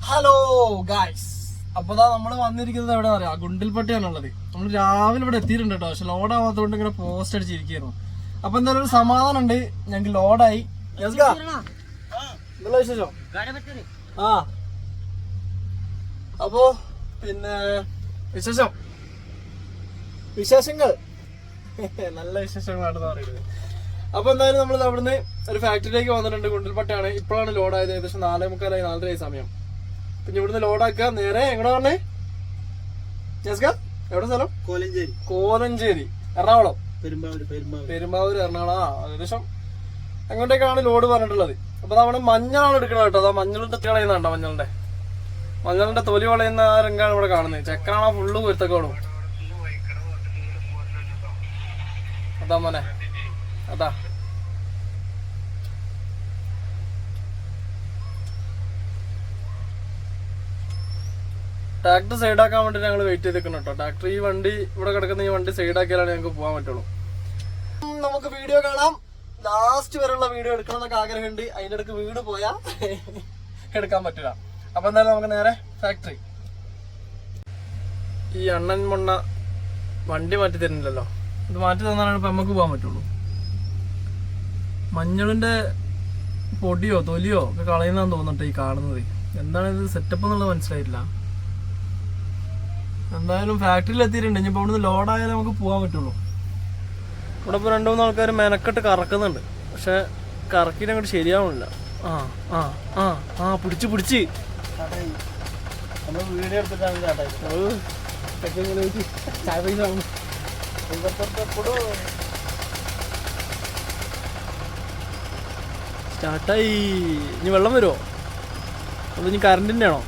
Hello guys അപ്പൊ ദാ നമ്മൾ വന്നിരിക്കുന്നത് എവിടെ പറയാ ഗുണ്ടിൽപ്പട്ടിയാണുള്ളത് നമ്മൾ രാവിലെ ഇവിടെ എത്തിയിട്ടുണ്ട് കേട്ടോ. പക്ഷെ ലോഡ് ആവാത്തതുകൊണ്ട് ഇങ്ങനെ പോസ്റ്റ് അടിച്ചിരിക്കുന്നു. അപ്പൊ എന്തായാലും ഒരു സമാധാനം ഉണ്ട് ഞങ്ങൾക്ക് ലോഡായി വിശേഷം? ആ. അപ്പോ പിന്നെ വിശേഷം? വിശേഷങ്ങൾ? നല്ല വിശേഷങ്ങളാണെന്ന് പറയുന്നത്. അപ്പൊ എന്തായാലും നമ്മൾ അവിടുന്ന് ഒരു ഫാക്ടറിയിലേക്ക് വന്നിട്ടുണ്ട്. ഗുണ്ടിൽപ്പട്ടയാണ് ഇപ്പോഴാണ് ലോഡായത് ഏകദേശം നാലേ മുക്കാലായി നാലരയായി സമയം. പിന്നെ ഇവിടുന്ന് ലോഡാക്കുക നേരെ എങ്ങടെ പറഞ്ഞേ? ജസ്ക എവിടെ സ്ഥലം? കോലഞ്ചേരി. കോലഞ്ചേരി എറണാകുളം. പെരുമ്പാവൂര് പെരുമ്പാവൂര്. പെരുമ്പാവൂർ എറണാകുളം. ആ ഏകദേശം അങ്ങോട്ടേക്കാണ് ലോഡ് പറഞ്ഞിട്ടുള്ളത്? അപ്പൊ നമ്മുടെ മഞ്ഞളാണ് എടുക്കണത് കേട്ടോ. അതാ മഞ്ഞളിന്റെ കളയുന്നുണ്ടോ മഞ്ഞളിന്റെ? മഞ്ഞളിന്റെ തൊലി വളയുന്ന ആ രംഗാണ് ഇവിടെ കാണുന്നത്. ചെക്കനാണോ ഫുള്ള് കുരുത്തക്കോളും അതാ മോനെ അതാ. ട്രാക്ടർ സൈഡാക്കാൻ വേണ്ടി ഞങ്ങൾ വെയിറ്റ് ചെയ്ത് നിൽക്കണം കേട്ടോ ട്രാക്ടർ ഈ വണ്ടി ഇവിടെ കിടക്കുന്ന ഈ വണ്ടി സൈഡാക്കിയാലാണ് ഞങ്ങൾക്ക് പോകാൻ പറ്റുള്ളൂ. നമുക്ക് വീഡിയോ കാണാം. ലാസ്റ്റ് വരെയുള്ള വീഡിയോ എടുക്കണം എന്നൊക്കെ ആഗ്രഹമുണ്ട്. അതിന്റെ ഇടയ്ക്ക് വീട് പോയാൽ എടുക്കാൻ പറ്റില്ല. അപ്പൊ എന്തായാലും നമുക്ക് നേരെ ഫാക്ടറി ഈ അണ്ണൻ മണ്ണ വണ്ടി മാറ്റി തരുന്നില്ലല്ലോ. ഇത് മാറ്റി തന്നാലാണ് ഇപ്പം നമുക്ക് പോകാൻ പറ്റുള്ളൂ. മഞ്ഞളിന്റെ പൊടിയോ തൊലിയോ ഒക്കെ കളയുന്നതാന്ന് തോന്നട്ടെ ഈ കാണുന്നത്. എന്താണ് ഇത് സെറ്റപ്പ് എന്നുള്ളത് മനസ്സിലായിട്ടില്ല. എന്തായാലും ഫാക്ടറിയിൽ എത്തിയിട്ടുണ്ട്. ഇനിയിപ്പോൾ ഇവിടുന്ന് ലോഡായാലേ നമുക്ക് പോകാൻ പറ്റുള്ളൂ. ഇവിടെ ഇപ്പോൾ രണ്ട് മൂന്ന് ആൾക്കാർ മെനക്കെട്ട് കറക്കുന്നുണ്ട്. പക്ഷെ കറക്കിയിട്ട് അങ്ങോട്ട് ശരിയാവുന്നില്ല ആ ആ ആ ആ പിടിച്ച് പിടിച്ച്. നമ്മൾ വീഡിയോ എടുത്തിട്ടാണ് ചായ പൈസ സ്റ്റാർട്ടായി. ഇനി വെള്ളം വരുമോ അത് ഇനി കറണ്ടിന്റെ ആണോ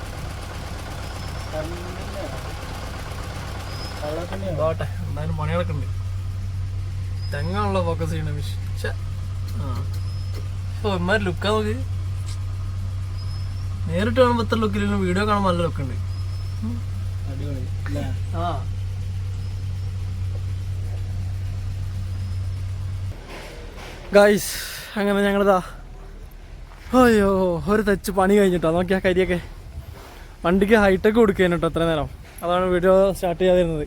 പോട്ടെ എന്തായാലും പണി കിടക്കുന്നുണ്ട് തെങ്ങാണല്ലോ ഫോക്കസ് ചെയ്യണ മിഷ ഇമാര് ലുക്കാ നോക്ക്. നേരിട്ട് കാണുമ്പോൾ എത്ര ലുക്കില്ല വീഡിയോ കാണുമ്പോൾ നല്ല ലുക്കുണ്ട് ആ. ഗായ്സ് അങ്ങനെ ഞങ്ങളിതാ. അയ്യോ ഒരു തെച്ച് പണി കഴിഞ്ഞിട്ടോ? നോക്കിയാ കരിയൊക്കെ. വണ്ടിക്ക് ഹൈടെക് കൊടുക്കുകയാണ് കേട്ടോ എത്ര നേരം. അതാണ് വീഡിയോ സ്റ്റാർട്ട് ചെയ്യാതിരുന്നത്.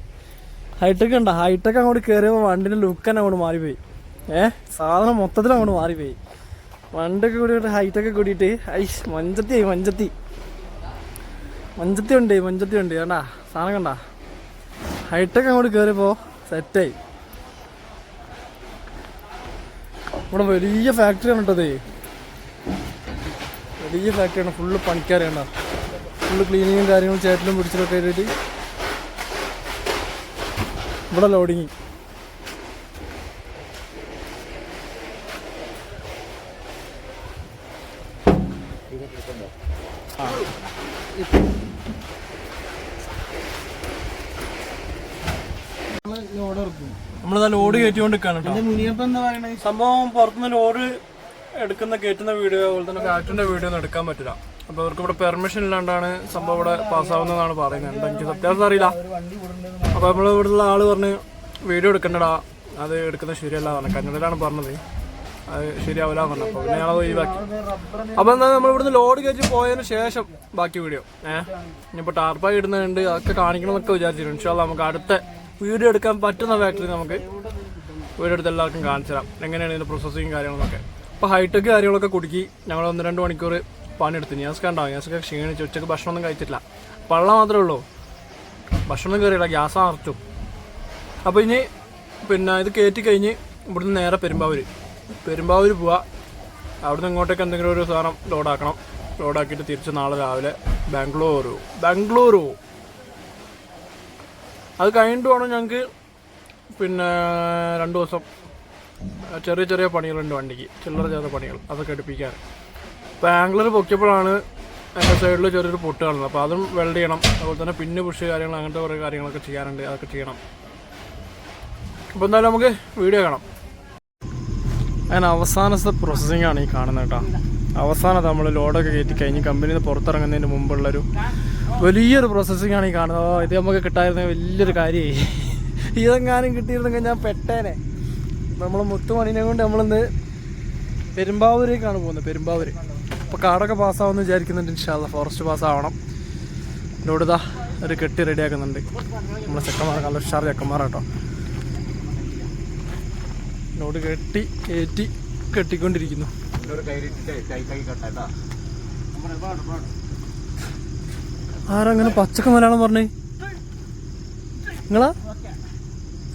ഹൈടെക് ഉണ്ടോ ഹൈടെക് അങ്ങോട്ട് കയറിയപ്പോൾ വണ്ടിന്റെ ലുക്ക് തന്നെ അങ്ങോട്ട് മാറിപ്പോയി. ഏ? സാധനം മൊത്തത്തിൽ അങ്ങോട്ട് മാറിപ്പോയി. വണ്ടൊക്കെ കൂടിയിട്ട് ഹൈടെക് കൂടിയിട്ട് ഐസ് മഞ്ചത്തി മഞ്ചത്തി മഞ്ചത്തി ഉണ്ട് മഞ്ചത്തി ഉണ്ട്. കണ്ടാ? സാധനം കണ്ടാ? ഹൈടെക് അങ്ങോട്ട് കയറിയപ്പോൾ സെറ്റായി ഇവിടെ വലിയ ഫാക്ടറി ആണ് കേട്ടത് വലിയ ഫാക്ടറിയാണ് ഫുള്ള് പണിക്കാരാണ് ഫുള്ള് ക്ലീനിങ്ങും കാര്യങ്ങളും ചേട്ടലും പിടിച്ചിട്ടൊക്കെ ആയിട്ട് ഇവിടെ ലോഡിങ്. ലോഡ് ഇറക്കും നമ്മളിതാ ലോഡ് കയറ്റിക്കൊണ്ട് നിൽക്കാണ് സംഭവം പുറത്തുനിന്ന് ലോഡ് എടുക്കുന്ന കയറ്റുന്ന വീഡിയോ അതുപോലെ തന്നെ ഫാക്ടറിന്റെ വീഡിയോ ഒന്നും എടുക്കാൻ പറ്റില്ല. അപ്പൊ അവർക്ക് ഇവിടെ പെർമിഷൻ ഇല്ലാണ്ടാണ് സംഭവം ഇവിടെ പാസ്സാവുന്നതാണ് പറയുന്നത്. എന്താ എനിക്ക് സത്യാവസ്ഥ അറിയില്ല. അപ്പോൾ അപ്പൊ നമ്മൾ ഇവിടുള്ള ആൾ പറഞ്ഞ് വീഡിയോ എടുക്കണ്ടടാ. അത് എടുക്കുന്നത് ശരിയല്ല പറഞ്ഞു. കന്നഡയിലാണ് പറഞ്ഞത്. അത് ശരിയാവില്ല പറഞ്ഞു. അപ്പൊ പിന്നെ ഞങ്ങൾ ഒഴിവാക്കി. അപ്പൊ എന്താ നമ്മൾ ഇവിടുന്ന് ലോഡ് കയറ്റി പോയതിന് ശേഷം ബാക്കി വീഡിയോ ഏഹ് ഇനിയിപ്പോ ടാർപ്പായി ഇടുന്നുണ്ട്. അതൊക്കെ കാണിക്കണമെന്നൊക്കെ വിചാരിച്ചിരുന്നു. ഇൻഷാല്ല നമുക്ക് അടുത്ത വീഡിയോ എടുക്കാൻ പറ്റുന്ന ഫാക്ടറി നമുക്ക് വീഡിയോ എടുത്ത് എല്ലാവർക്കും കാണിച്ചു തരാം. എങ്ങനെയാണ് ഇതിന്റെ പ്രോസസ്സിങ് കാര്യങ്ങളൊക്കെ? അപ്പോൾ ഹൈടെക് കാര്യങ്ങളൊക്കെ കുടുക്കി. ഞങ്ങൾ ഒന്ന് രണ്ട് മണിക്കൂർ പണിയെടുത്തു. ഞാൻ കണ്ടോ ഞാൻ ക്ഷീണിച്ച് ഉച്ചയ്ക്ക് ഭക്ഷണമൊന്നും കഴിച്ചിട്ടില്ല. പള്ള മാത്രമേ ഉള്ളൂ. ഭക്ഷണം കയറിയില്ല. ഗ്യാസ് അറച്ചു അപ്പോൾ ഇനി പിന്നെ ഇത് കയറ്റി കഴിഞ്ഞ് ഇവിടുന്ന് നേരെ പെരുമ്പാവൂർ പെരുമ്പാവൂർ പോവാ. അവിടുന്ന് ഇങ്ങോട്ടേക്ക് എന്തെങ്കിലും ഒരു സാധനം ലോഡാക്കണം. ലോഡാക്കിയിട്ട് തിരിച്ച് നാളെ രാവിലെ ബാംഗ്ലൂരു. ബാംഗ്ലൂരു. അത് കഴിഞ്ഞിട്ട് വേണം ഞങ്ങൾക്ക് പിന്നെ രണ്ട് ദിവസം ചെറിയ ചെറിയ പണികളുണ്ട് വണ്ടിക്ക്. ചില്ലറ ചെറിയ പണികൾ. അതൊക്കെ എടുപ്പിക്കാൻ ഇപ്പോൾ ആംഗ്ലർ പൊക്കിയപ്പോഴാണ് എന്റെ സൈഡിൽ ചെറിയൊരു പൊട്ട് കാണുന്നത്. അപ്പോൾ അതും വെൽഡ് ചെയ്യണം. അതുപോലെ തന്നെ പിന്നെ പുഷ് കാര്യങ്ങൾ അങ്ങനത്തെ കുറേ കാര്യങ്ങളൊക്കെ ചെയ്യാനുണ്ട്. അതൊക്കെ ചെയ്യണം. അപ്പോൾ എന്തായാലും നമുക്ക് വീഡിയോ കാണാം. അതിന് അവസാനത്തെ പ്രോസസ്സിംഗ് ആണ് ഈ കാണുന്നത് കേട്ടോ. അവസാനം നമ്മൾ ലോഡൊക്കെ കയറ്റി കഴിഞ്ഞ് കമ്പനിയിൽ നിന്ന് പുറത്തിറങ്ങുന്നതിന് മുമ്പുള്ളൊരു വലിയൊരു പ്രോസസ്സിംഗ് ആണ് ഈ കാണുന്നത്. ഇത് നമുക്ക് കിട്ടായിരുന്ന വലിയൊരു കാര്യമായി. ഇതെങ്ങാനും കിട്ടിയിരുന്നെങ്കിൽ ഞാൻ പെട്ടേനെ. നമ്മൾ മുത്തുമണിനെ കൊണ്ട് നമ്മളിന്ന് പെരുമ്പാവൂരേക്കാണ് പോകുന്നത് പെരുമ്പാവൂർ അപ്പോൾ കാടൊക്കെ പാസ്സാവുമെന്ന് വിചാരിക്കുന്നുണ്ട് ഇൻഷാല്ല ഫോറസ്റ്റ് പാസ്സാവണം. എന്നോട് ഇതാ ഒരു കെട്ടി റെഡിയാക്കുന്നുണ്ട്. നമ്മളെ ചെക്കന്മാർ നല്ല ഉഷാർ ചെക്കന്മാരാട്ടോ. എന്നോട് കെട്ടി കയറ്റി കെട്ടിക്കൊണ്ടിരിക്കുന്നു. ആരങ്ങനെ പച്ചക്ക മലയാളം പറഞ്ഞേ? നിങ്ങളാ?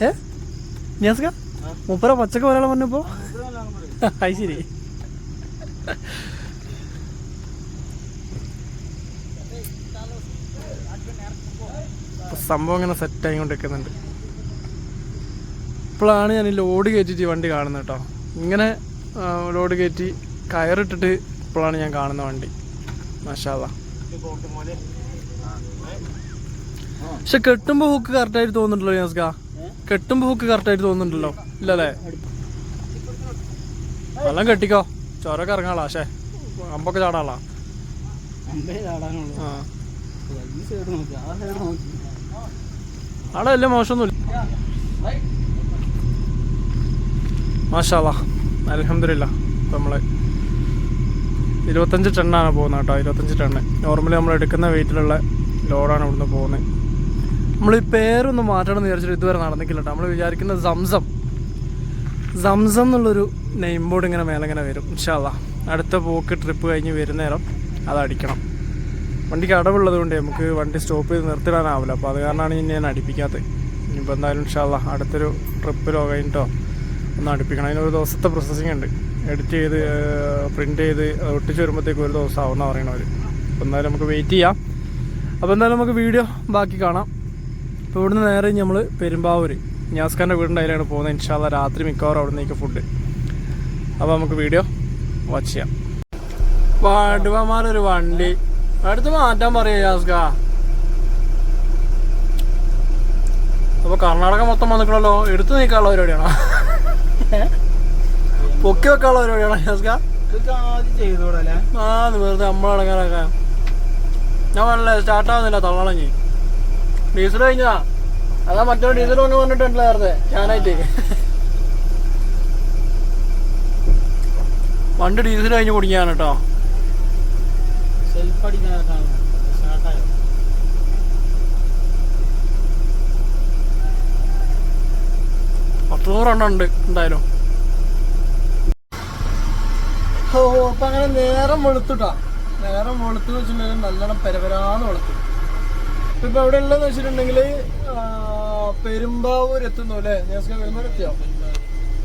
ഏ? ഞാസ്ക മുപ്പര പച്ചക്ക മലയാളം പറഞ്ഞപ്പോ? അത് ശരി. സംഭവം ഇങ്ങനെ സെറ്റ് ആയിക്കൊണ്ടിരിക്കുന്നുണ്ട് ഇപ്പോഴാണ് ഞാൻ ഈ ലോഡ് കയറ്റിട്ട് ഈ വണ്ടി കാണുന്നത് കേട്ടോ ഇങ്ങനെ ലോഡ് കയറ്റി കയറിട്ടിട്ട് ഇപ്പോഴാണ് ഞാൻ കാണുന്ന വണ്ടി. മഷാല പക്ഷെ കെട്ടുമ്പോ ഹുക്ക് കറക്റ്റായിട്ട് തോന്നുന്നുണ്ടല്ലോ യാസ്ക. കെട്ടുമ്പോ ഹുക്ക് കറക്റ്റായിട്ട് തോന്നുന്നുണ്ടല്ലോ. ഇല്ലല്ലേ? വെള്ളം കെട്ടിക്കോ. ചോരൊക്കെ ഇറങ്ങാളാ പക്ഷേ അമ്പൊക്കെ ചാടാളാ ആ ഈ സൈഡ് നോക്കി ആ സൈഡ് നോക്കി അവിടെ വലിയ മോശമൊന്നുമില്ല. മാഷാല്ലാ അലഹമില്ല നമ്മളെ ഇരുപത്തഞ്ച് ടണ്ണാണ് പോകുന്നത് കേട്ടോ. ഇരുപത്തഞ്ച് ടണ്ണ്. നോർമലി നമ്മൾ എടുക്കുന്ന വെയിറ്റിലുള്ള ലോഡാണ് ഇവിടുന്ന് പോകുന്നത്. നമ്മൾ ഈ പേരൊന്ന് മാറ്റണം എന്ന് വിചാരിച്ചിട്ട് ഇതുവരെ നടന്നിട്ടില്ല കേട്ടോ. നമ്മൾ വിചാരിക്കുന്നത് സംസം. സംസം എന്നുള്ളൊരു നെയിം ബോർഡ് ഇങ്ങനെ മേലെ ഇങ്ങനെ വരും ഇൻഷാല്ല അടുത്ത പോക്ക് ട്രിപ്പ് കഴിഞ്ഞ് വരുന്നേരം അത് അടിക്കണം വണ്ടിക്ക് അടവുള്ളത് കൊണ്ട് നമുക്ക് വണ്ടി സ്റ്റോപ്പ് ചെയ്ത് നിർത്തിടാനാവില്ല. അപ്പോൾ അത് കാരണമാണ് ഇനി ഞാൻ അടുപ്പിക്കാത്തത് ഇനിയിപ്പോൾ എന്തായാലും ഇൻഷാല്ല അടുത്തൊരു ട്രിപ്പിലോ കഴിഞ്ഞിട്ടോ ഒന്ന് അടുപ്പിക്കണം. അതിനൊരു ദിവസത്തെ പ്രോസസ്സിങ് ഉണ്ട്. എഡിറ്റ് ചെയ്ത് പ്രിന്റ് ചെയ്ത് ഒട്ടിച്ച് വരുമ്പോഴത്തേക്ക് ഒരു ദിവസം ആവുമെന്ന് പറയണവർ അപ്പോൾ എന്തായാലും നമുക്ക് വെയിറ്റ് ചെയ്യാം. അപ്പോൾ എന്തായാലും നമുക്ക് വീഡിയോ ബാക്കി കാണാം. ഇപ്പോൾ ഇവിടുന്ന് നേരെ നമ്മൾ പെരുമ്പാവൂർ ഞാസ്ഖാന്റെ വീടിന്റെ അതിലാണ് പോകുന്നത്. ഇൻഷാല്ല രാത്രി മിക്കവാറും അവിടെ നിന്നേക്ക് ഫുഡ് അപ്പോൾ നമുക്ക് വീഡിയോ വാച്ച് ചെയ്യാം. വടുവമാരൊരു വണ്ടി. അടുത്ത് മാറ്റാൻ പറയാ യാസ്ക. അപ്പൊ കർണാടക മൊത്തം വന്നിക്കണല്ലോ. എടുത്തു നീക്കാനുള്ള പരിപാടിയാണോ? പൊക്കി വെക്കാനുള്ള പരിപാടിയാണോ യാസ്ക? ആ വെറുതെ നമ്മളടങ്ങാനൊക്കെ ഞാൻ പറഞ്ഞല്ലേ സ്റ്റാർട്ട് ആവുന്നില്ല തള്ളണഞ്ഞി ഡീസൽ കഴിഞ്ഞതാ. അതാ മറ്റോ ഡീസൽ ഒന്ന് പറഞ്ഞിട്ടുണ്ടല്ലോ വെറുതെ ഞാനായിട്ട്. വണ്ടി ഡീസൽ കഴിഞ്ഞ് കുടിക്കാണ് കേട്ടോ. സെൽഫ് എന്തായാലും. ഓ അപ്പൊ അങ്ങനെ നേരം വെളുത്തുട്ടാ. നേരം വെളുത്തു വെച്ചിട്ടുണ്ടെങ്കിൽ നല്ലോണം പെരപരാന്ന് വെളുത്തു. ഇപ്പൊ എവിടെ ഉള്ളതെന്ന് വെച്ചിട്ടുണ്ടെങ്കിൽ പെരുമ്പാവൂർ എത്തുന്നു അല്ലേ? ഞാൻ പെരുമ്പാവൂർ എത്തിയോ?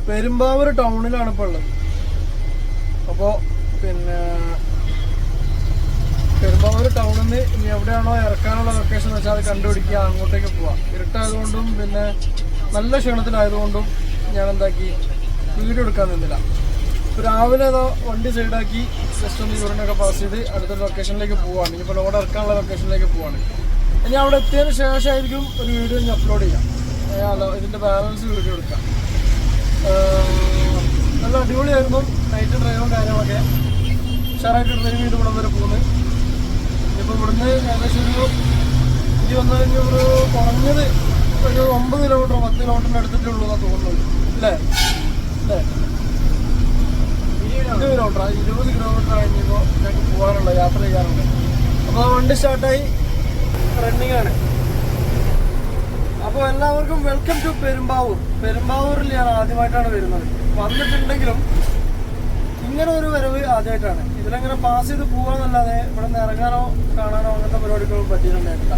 പെരുമ്പാവൂർ ടൗണിലാണ് ഇപ്പൊ ഉള്ളത്. അപ്പോ പിന്നെ പെരുമ്പാവൂർ ടൗണിൽ നിന്ന് ഇനി എവിടെയാണോ ഇറക്കാനുള്ള ലൊക്കേഷൻ വെച്ചാൽ അത് കണ്ടുപിടിക്കുക അങ്ങോട്ടേക്ക് പോവാം. ഇരുട്ടായതുകൊണ്ടും പിന്നെ നല്ല ക്ഷീണത്തിലായതുകൊണ്ടും ഞാൻ എന്താക്കി വീഡിയോ എടുക്കാൻ നിന്നില്ല. രാവിലെ ഏതോ വണ്ടി സൈഡാക്കി ജസ്റ്റ് ഒന്ന് യൂറിനൊക്കെ പാസ് ചെയ്ത് അടുത്ത ലൊക്കേഷനിലേക്ക് പോവാണ്. ഇനിയിപ്പോൾ ലോഡ് ഇറക്കാനുള്ള ലൊക്കേഷനിലേക്ക് പോവാണ്. ഇനി അവിടെ എത്തിയതിന് ശേഷമായിരിക്കും ഒരു വീഡിയോ ഞാൻ അപ്ലോഡ് ചെയ്യാം. അല്ല ഇതിന്റെ ബാലൻസ് വീഡിയോ എടുക്കാം. നല്ല അടിപൊളിയായിരുന്നു. നൈറ്റ് ഡ്രൈവും കാര്യങ്ങളൊക്കെ ഉഷാറായിട്ട് ഡ്രൈവ് ചെയ്ത് ഇവിടെ വരെ പോകുന്നത് ഇനിയിപ്പോൾ ഇവിടുന്ന് ഏകദേശം ഒരു ഇനി വന്നു കഴിഞ്ഞാൽ ഒരു കുറഞ്ഞത് ഒരു ഒമ്പത് കിലോമീറ്റർ പത്ത് കിലോമീറ്ററിന് അടുത്തിട്ടുള്ളൂ എന്നാണ് തോന്നുന്നത് അല്ലേ? അല്ലേ? ഇരുപത് കിലോമീറ്റർ ഇരുപത് കിലോമീറ്റർ കഴിഞ്ഞപ്പോൾ ഞങ്ങൾക്ക് പോകാനുള്ള യാത്ര ചെയ്യാറുണ്ട് അപ്പോൾ വണ്ടി സ്റ്റാർട്ടായി. റണ്ണിങ് ആണ്. അപ്പോൾ എല്ലാവർക്കും വെൽക്കം ടു പെരുമ്പാവൂർ. പെരുമ്പാവൂരിൽ ഞാൻ ആദ്യമായിട്ടാണ് വരുന്നത്. വന്നിട്ടുണ്ടെങ്കിലും ഇങ്ങനെ ഒരു വരവ് ആദ്യമായിട്ടാണ്. ഇതിലങ്ങനെ പാസ് ചെയ്ത് പോകാന്നല്ലാതെ ഇവിടെ നിന്ന് ഇറങ്ങാനോ കാണാനോ അങ്ങനത്തെ പരിപാടികളൊന്നും പറ്റിയിട്ടുണ്ടായിട്ടില്ല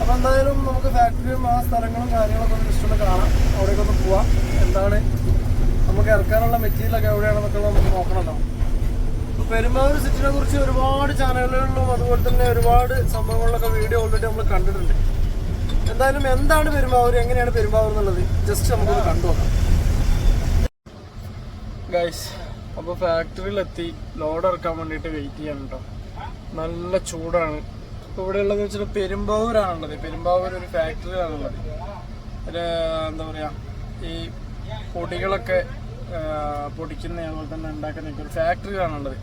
അപ്പോൾ എന്തായാലും നമുക്ക് ഫാക്ടറിയും ആ സ്ഥലങ്ങളും കാര്യങ്ങളൊക്കെ ഒന്ന് ഇഷ്ടമുള്ള കാണാം. അവിടേക്ക് ഒന്ന് പോവാം. എന്താണ്? നമുക്ക് ഇറക്കാനുള്ള മെറ്റീരിയലൊക്കെ എവിടെയാണെന്നൊക്കെ നമുക്ക് നോക്കണമല്ലോ ഇപ്പൊ പെരുമ്പാവൂർ സിറ്റിനെ കുറിച്ച് ഒരുപാട് ചാനലുകളിലും അതുപോലെ തന്നെ ഒരുപാട് സംഭവങ്ങളിലൊക്കെ വീഡിയോ ഓൾറെഡി നമ്മൾ കണ്ടിട്ടുണ്ട്. എന്തായാലും എന്താണ് പെരുമ്പാവൂർ? എങ്ങനെയാണ് പെരുമ്പാവൂർ എന്നുള്ളത്? ജസ്റ്റ് നമുക്കൊന്ന് കണ്ടു നോക്കാം. ഗൈസ് അപ്പോൾ ഫാക്ടറിയിലെത്തി ലോഡ് ഇറക്കാൻ വേണ്ടിയിട്ട് വെയിറ്റ് ചെയ്യാൻ കേട്ടോ നല്ല ചൂടാണ്. ഇപ്പോൾ ഇവിടെ ഉള്ളതെന്ന് വെച്ചാൽ പെരുമ്പാവൂരാണുള്ളത്. പെരുമ്പാവൂർ ഒരു ഫാക്ടറിയിലാണുള്ളത് ഒരു എന്താ പറയുക ഈ പൊടികളൊക്കെ പൊടിക്കുന്ന അതുപോലെ തന്നെ ഉണ്ടാക്കുന്ന ഒരു ഫാക്ടറിയാണുള്ളത്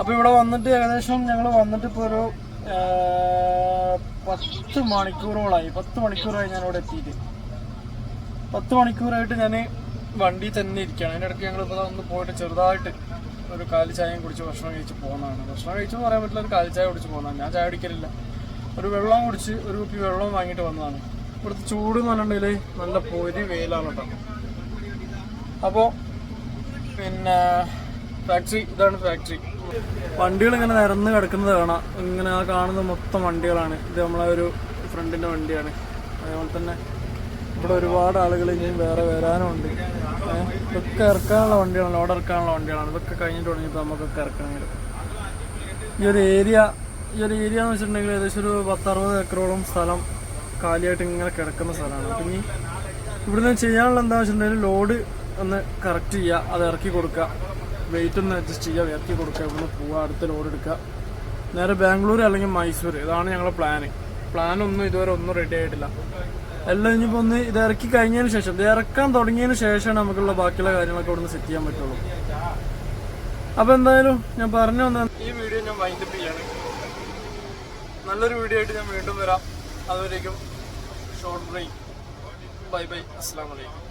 അപ്പോൾ ഇവിടെ വന്നിട്ട് ഏകദേശം ഞങ്ങൾ വന്നിട്ട് ഇപ്പോൾ ഒരു പത്ത് മണിക്കൂറോളായി. പത്ത് മണിക്കൂറായി ഞാനിവിടെ എത്തിയിട്ട്. പത്ത് മണിക്കൂറായിട്ട് ഞാൻ വണ്ടി തന്നെ ഇരിക്കുകയാണ്. അതിന്റെ ഇടയ്ക്ക് ഞങ്ങൾ ഇപ്പോൾ ഒന്ന് പോയിട്ട് ചെറുതായിട്ട് ഒരു കാലി ചായയും കുടിച്ച് ഭക്ഷണം കഴിച്ച് പോകുന്നതാണ്. ഭക്ഷണം കഴിച്ചെന്ന് പറയാൻ പറ്റില്ല ഒരു കാലി ചായ കുടിച്ച് പോകുന്നതാണ്. ഞാൻ ചായ കുടിക്കലില്ല. ഒരു വെള്ളം കുടിച്ച് ഒരു കുപ്പി വെള്ളം വാങ്ങിയിട്ട് വന്നതാണ്. ഇവിടുത്തെ ചൂട് എന്ന് പറഞ്ഞിട്ടുണ്ടെങ്കിൽ നല്ല പൊരി വെയിലാണ് കേട്ടോ. അപ്പോൾ പിന്നെ ഫാക്ടറി ഇതാണ് ഫാക്ടറി വണ്ടികൾ ഇങ്ങനെ നിരന്ന് കിടക്കുന്നത് കാണാം. ഇങ്ങനെ ആ കാണുന്നത് മൊത്തം വണ്ടികളാണ്. ഇത് നമ്മളെ ഒരു ഫ്രണ്ടിന്റെ വണ്ടിയാണ്. അതേപോലെ തന്നെ ഇവിടെ ഒരുപാട് ആളുകൾ ഇനിയും വേറെ വരാനുണ്ട്. ഇതൊക്കെ ഇറക്കാനുള്ള വണ്ടികളാണ് ലോഡ് ഇറക്കാനുള്ള വണ്ടികളാണ്. ഇതൊക്കെ കഴിഞ്ഞിട്ട് തുടങ്ങിയപ്പോൾ നമുക്കൊക്കെ ഇറക്കണമെങ്കിൽ ഈ ഒരു ഏരിയ ഈ ഒരു ഏരിയ എന്ന് വെച്ചിട്ടുണ്ടെങ്കിൽ ഏകദേശം ഒരു പത്തറുപത് ഏക്കറോളം സ്ഥലം കാലിയായിട്ട് ഇങ്ങനെ കിടക്കുന്ന സ്ഥലമാണ്. അപ്പം ഇനി ഇവിടുന്ന് ചെയ്യാനുള്ള എന്താ വെച്ചിട്ടുണ്ടെങ്കിൽ ലോഡ് ഒന്ന് കറക്റ്റ് ചെയ്യുക അത് ഇറക്കി കൊടുക്കുക. വെയിറ്റ് ഒന്ന് അഡ്ജസ്റ്റ് ചെയ്യുക ഇറക്കി കൊടുക്കുക ഇവിടുന്ന് പോവുക അടുത്ത ലോഡ് എടുക്കുക. നേരെ ബാംഗ്ലൂർ അല്ലെങ്കിൽ മൈസൂർ ഇതാണ് ഞങ്ങളുടെ പ്ലാന് പ്ലാനൊന്നും ഇതുവരെ ഒന്നും റെഡി ആയിട്ടില്ല. എല്ലാം ഇനിയിപ്പോൾ ഒന്ന് ഇത് ഇറക്കി കഴിഞ്ഞതിന് ശേഷം ഇത് ഇറക്കാൻ തുടങ്ങിയതിന് ശേഷമാണ് നമുക്കുള്ള ബാക്കിയുള്ള കാര്യങ്ങളൊക്കെ ഇവിടുന്ന് സെറ്റ് ചെയ്യാൻ പറ്റുള്ളൂ. അപ്പോൾ എന്തായാലും ഞാൻ പറഞ്ഞു വന്ന ഈ വീഡിയോ ഞാൻ വൈൻഡപ്പ് ചെയ്യാണ്. നല്ലൊരു വീഡിയോ ആയിട്ട് ഞാൻ വീണ്ടും വരാം. അതുവരേക്കും ഷോർട്ട് ബ്രേക്ക് ബൈ ബൈ അസ്സാം വലൈക്കും